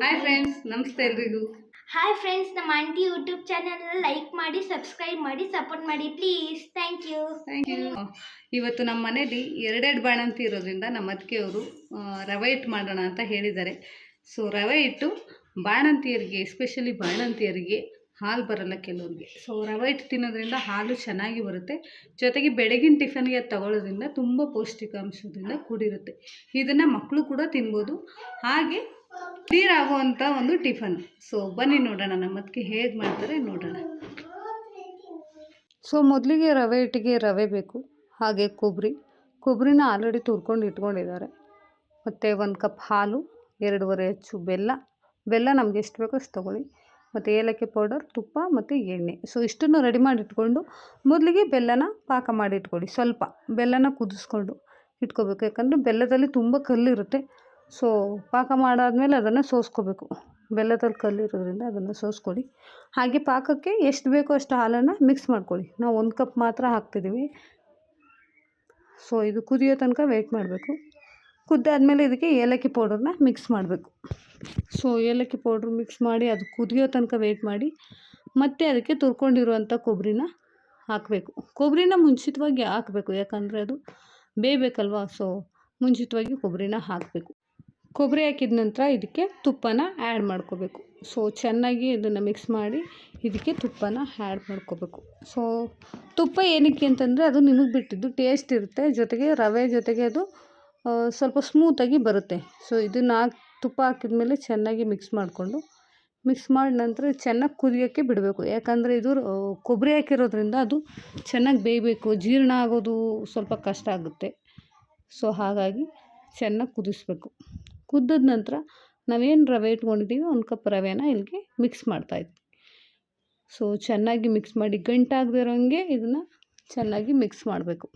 Hi friends ನಮಸ್ತೆ ಎಲ್ರಿಗೂ. Hi friends ನಮ್ಮ ಆಂಟಿ ಯೂಟ್ಯೂಬ್ ಚಾನಲ್ ಲೈಕ್ ಮಾಡಿ ಸಬ್ಸ್ಕ್ರೈಬ್ ಮಾಡಿ ಸಪೋರ್ಟ್ ಮಾಡಿ please thank you thank you ಇವತ್ತು ನಮ್ಮ ಮನೇಲಿ ಎರಡೆರಡು ಬಾಣಂತಿ ಇರೋದ್ರಿಂದ ನಮ್ಮ ಅತ್ತಿಗೆಯವರು ರವೆ ಇಟ್ಟು ಮಾಡೋಣ ಅಂತ ಹೇಳಿದ್ದಾರೆ. ಸೊ ರವೆ ಇಟ್ಟು ಬಾಣಂತಿಯರಿಗೆ ಎಸ್ಪೆಷಲಿ ಬಾಣಂತಿಯರಿಗೆ ಹಾಲು ಬರಲ್ಲ ಕೆಲವ್ರಿಗೆ. ಸೊ ರವೆ ಹಿಟ್ಟು ತಿನ್ನೋದ್ರಿಂದ ಹಾಲು ಚೆನ್ನಾಗಿ ಬರುತ್ತೆ. ಜೊತೆಗೆ ಬೆಳಗಿನ ಟಿಫನ್ಗೆ ತಗೊಳ್ಳೋದ್ರಿಂದ ತುಂಬ ಪೌಷ್ಟಿಕಾಂಶದಿಂದ ಕೂಡಿರುತ್ತೆ. ಇದನ್ನು ಮಕ್ಕಳು ಕೂಡ ತಿನ್ಬೋದು. ಹಾಗೆ ನೀರಾಗುವಂಥ ಒಂದು ಟಿಫನ್. ಸೊ ಬನ್ನಿ ನೋಡೋಣ ನಮ್ಮ ಅದಕ್ಕೆ ಹೇಗೆ ಮಾಡ್ತಾರೆ ನೋಡೋಣ. ಸೊ ಮೊದಲಿಗೆ ರವೆ ಹಿಟ್ಟಿಗೆ ರವೆ ಬೇಕು, ಹಾಗೆ ಕೊಬ್ಬರಿ ಕೊಬ್ಬರಿನ ಆಲ್ರೆಡಿ ತುರ್ಕೊಂಡು ಇಟ್ಕೊಂಡಿದ್ದಾರೆ. ಮತ್ತು ಒಂದು ಕಪ್ ಹಾಲು, ಎರಡೂವರೆ ಹೆಚ್ಚು ಬೆಲ್ಲ. ಬೆಲ್ಲ ನಮ್ಗೆ ಎಷ್ಟು ಬೇಕೋ ಅಷ್ಟು ತೊಗೊಳ್ಳಿ. ಮತ್ತು ಏಲಕ್ಕಿ ಪೌಡರ್ ತುಪ್ಪ ಮತ್ತು ಎಣ್ಣೆ. ಸೊ ಇಷ್ಟನ್ನು ರೆಡಿ ಮಾಡಿ ಇಟ್ಕೊಂಡು ಮೊದಲಿಗೆ ಬೆಲ್ಲನ ಪಾಕ ಮಾಡಿ ಇಟ್ಕೊಳ್ಳಿ ಸ್ವಲ್ಪ ಬೆಲ್ಲನ ಕುದಿಸ್ಕೊಂಡು ಇಟ್ಕೋಬೇಕು. ಯಾಕಂದರೆ ಬೆಲ್ಲದಲ್ಲಿ ತುಂಬ ಕಲ್ಲಿರುತ್ತೆ. ಸೊ ಪಾಕ ಮಾಡಾದಮೇಲೆ ಅದನ್ನು ಸೋಸ್ಕೋಬೇಕು. ಬೆಲ್ಲದಲ್ಲಿ ಕಲ್ಲಿರೋದ್ರಿಂದ ಅದನ್ನು ಸೋಸ್ಕೊಳ್ಳಿ. ಹಾಗೆ ಪಾಕಕ್ಕೆ ಎಷ್ಟು ಬೇಕೋ ಅಷ್ಟು ಹಾಲನ್ನು ಮಿಕ್ಸ್ ಮಾಡ್ಕೊಳ್ಳಿ. ನಾವು ಒಂದು ಕಪ್ ಮಾತ್ರ ಹಾಕ್ತಿದ್ದೀವಿ. ಸೊ ಇದು ಕುದಿಯೋ ತನಕ ವೆಯ್ಟ್ ಮಾಡಬೇಕು. ಕುದ್ದಾದಮೇಲೆ ಇದಕ್ಕೆ ಏಲಕ್ಕಿ ಪೌಡರ್ನ ಮಿಕ್ಸ್ ಮಾಡಬೇಕು. ಸೊ ಏಲಕ್ಕಿ ಪೌಡ್ರ್ ಮಿಕ್ಸ್ ಮಾಡಿ ಅದು ಕುದಿಯೋ ತನಕ ವೇಟ್ ಮಾಡಿ. ಮತ್ತೆ ಅದಕ್ಕೆ ತುರ್ಕೊಂಡಿರುವಂಥ ಕೊಬ್ಬರಿನ ಹಾಕಬೇಕು. ಕೊಬ್ಬರಿನ ಮುಂಚಿತವಾಗಿ ಹಾಕಬೇಕು, ಯಾಕಂದರೆ ಅದು ಬೇಯಬೇಕಲ್ವಾ? ಸೊ ಮುಂಚಿತವಾಗಿ ಕೊಬ್ಬರಿನ ಹಾಕಬೇಕು. ಕೊಬ್ಬರಿ ಹಾಕಿದ ನಂತರ ಇದಕ್ಕೆ ತುಪ್ಪನ ಆ್ಯಡ್ ಮಾಡ್ಕೋಬೇಕು. ಸೊ ಚೆನ್ನಾಗಿ ಇದನ್ನು ಮಿಕ್ಸ್ ಮಾಡಿ ಇದಕ್ಕೆ ತುಪ್ಪನ ಆ್ಯಡ್ ಮಾಡ್ಕೋಬೇಕು. ಸೊ ತುಪ್ಪ ಏನಕ್ಕೆ ಅಂತಂದರೆ ಅದು ನಿಮಗೆ ಬಿಟ್ಟಿದ್ದು ಟೇಸ್ಟ್ ಇರುತ್ತೆ. ಜೊತೆಗೆ ರವೆ ಜೊತೆಗೆ ಅದು ಸ್ವಲ್ಪ ಸ್ಮೂತಾಗಿ ಬರುತ್ತೆ. ಸೊ ಇದನ್ನು ಹಾಕಿ ತುಪ್ಪ ಹಾಕಿದ ಮೇಲೆ ಚೆನ್ನಾಗಿ ಮಿಕ್ಸ್ ಮಾಡಿಕೊಂಡು ಮಿಕ್ಸ್ ಮಾಡಿ ನಂತರ ಚೆನ್ನಾಗಿ ಕುದಿಯೋಕ್ಕೆ ಬಿಡಬೇಕು. ಯಾಕಂದರೆ ಇದು ಕೊಬ್ಬರಿ ಹಾಕಿರೋದ್ರಿಂದ ಅದು ಚೆನ್ನಾಗಿ ಬೇಯಬೇಕು. ಜೀರ್ಣ ಆಗೋದು ಸ್ವಲ್ಪ ಕಷ್ಟ ಆಗುತ್ತೆ. ಸೊ ಹಾಗಾಗಿ ಚೆನ್ನಾಗಿ ಕುದಿಸ್ಬೇಕು. ಕುದ್ದಿದ ನಂತರ ನಾವೇನು ರವೆ ಇಟ್ಕೊಂಡಿದ್ದೀವಿ ಒಂದು ಕಪ್ ರವೆನ ಇಲ್ಲಿಗೆ ಮಿಕ್ಸ್ ಮಾಡ್ತಾಯಿದ್ವಿ ಸೊ ಚೆನ್ನಾಗಿ ಮಿಕ್ಸ್ ಮಾಡಿ ಗಂಟಾಗದೇ ಇರೋಂಗೆ ಇದನ್ನು ಚೆನ್ನಾಗಿ ಮಿಕ್ಸ್ ಮಾಡಬೇಕು.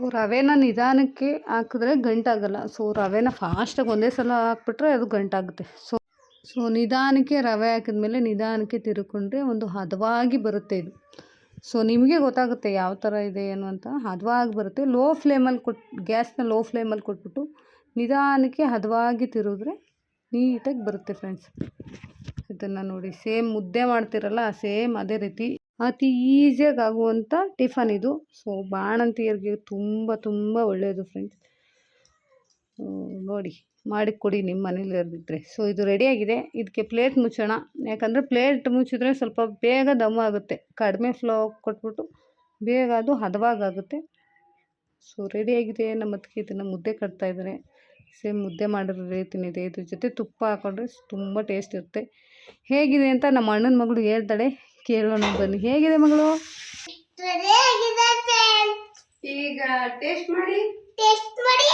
ಸೊ ರವೆನ ನಿಧಾನಕ್ಕೆ ಹಾಕಿದ್ರೆ ಗಂಟಾಗಲ್ಲ. ಸೊ ರವೆನ ಫಾಸ್ಟಾಗಿ ಒಂದೇ ಸಲ ಹಾಕ್ಬಿಟ್ರೆ ಅದು ಗಂಟಾಗುತ್ತೆ. ಸೊ ಸೊ ನಿಧಾನಕ್ಕೆ ರವೆ ಹಾಕಿದ್ಮೇಲೆ ನಿಧಾನಕ್ಕೆ ತಿರುಕೊಂಡ್ರೆ ಒಂದು ಹದವಾಗಿ ಬರುತ್ತೆ ಇದು. ಸೊ ನಿಮಗೆ ಗೊತ್ತಾಗುತ್ತೆ ಯಾವ ಥರ ಇದೆ ಏನು ಅಂತ. ಹದವಾಗಿ ಬರುತ್ತೆ. ಲೋ ಫ್ಲೇಮಲ್ಲಿ ಕೊಟ್, ಗ್ಯಾಸ್ನ ಲೋ ಫ್ಲೇಮಲ್ಲಿ ಕೊಟ್ಬಿಟ್ಟು ನಿಧಾನಕ್ಕೆ ಹದವಾಗಿ ತಿರುಗಿದ್ರೆ ನೀಟಾಗಿ ಬರುತ್ತೆ ಫ್ರೆಂಡ್ಸ್. ಇದನ್ನು ನೋಡಿ, ಸೇಮ್ ಮುದ್ದೆ ಮಾಡ್ತಿರಲ್ಲ, ಸೇಮ್ ಅದೇ ರೀತಿ ಅತಿ ಈಸಿಯಾಗಿ ಆಗುವಂಥ ಟಿಫನ್ ಇದು. ಸೊ ಬಾಣಂತಿಯರಿಗೆ ತುಂಬ ತುಂಬ ಒಳ್ಳೆಯದು ಫ್ರೆಂಡ್ಸ್ ನೋಡಿ, ಮಾಡಿ ಕೊಡಿ ನಿಮ್ಮ ಮನೇಲಿ ಇರದಿದ್ದರೆ ಸೊ ಇದು ರೆಡಿಯಾಗಿದೆ ಇದಕ್ಕೆ ಪ್ಲೇಟ್ ಮುಚ್ಚೋಣ. ಯಾಕಂದರೆ ಪ್ಲೇಟ್ ಮುಚ್ಚಿದ್ರೆ ಸ್ವಲ್ಪ ಬೇಗ ದಮ್ ಆಗುತ್ತೆ. ಕಡಿಮೆ ಫ್ಲೋ ಕೊಟ್ಬಿಟ್ಟು ಬೇಗ ಅದು ಹದವಾಗುತ್ತೆ ಸೊ ರೆಡಿಯಾಗಿದೆ ನಮ್ಮ ಅದಕ್ಕೆ ಇದನ್ನು ಮುದ್ದೆ ಕಟ್ತಾ ಇದ್ದಾರೆ. ಸೇಮ್ ಮುದ್ದೆ ಮಾಡಿರೋ ರೀತಿನಿದೆ ಇದೆ ಇದ್ರ ಜೊತೆ ತುಪ್ಪ ಹಾಕೊಂಡ್ರೆ ತುಂಬ ಟೇಸ್ಟ್ ಇರುತ್ತೆ. ಹೇಗಿದೆ ಅಂತ ನಮ್ಮ ಅಣ್ಣನ ಮಗಳು ಹೇಳ್ತಾಳೆ. ಕೇಳೋಣ ಬನ್ನಿ. ಹೇಗಿದೆ ಮಗಳು? ಈಗ ಟೇಸ್ಟ್ ಮಾಡಿ. ಟೇಸ್ಟ್ ಮಾಡಿ.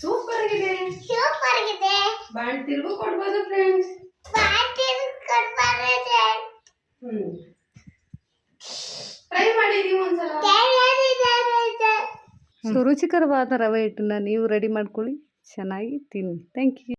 ಸೂಪರ್ ಆಗಿದೆ. ಸೂಪರ್ ಆಗಿದೆ. ಬಾಣ್ತಿರ್ಗೂ ಕೊಡ್ಬೋದು ಫ್ರೆಂಡ್ಸ್ ಹ್ಮ್. ಟ್ರೈ ಮಾಡಿ ನೀವು ಒಂದ್ಸಲ. ಸೊ ರುಚಿಕರವಾದ ರವೆ ಹಿಟ್ಟನ್ನ ನೀವು ರೆಡಿ ಮಾಡ್ಕೊಳ್ಳಿ. ಚೆನ್ನಾಗಿ ತಿನ್ನಿ. Thank you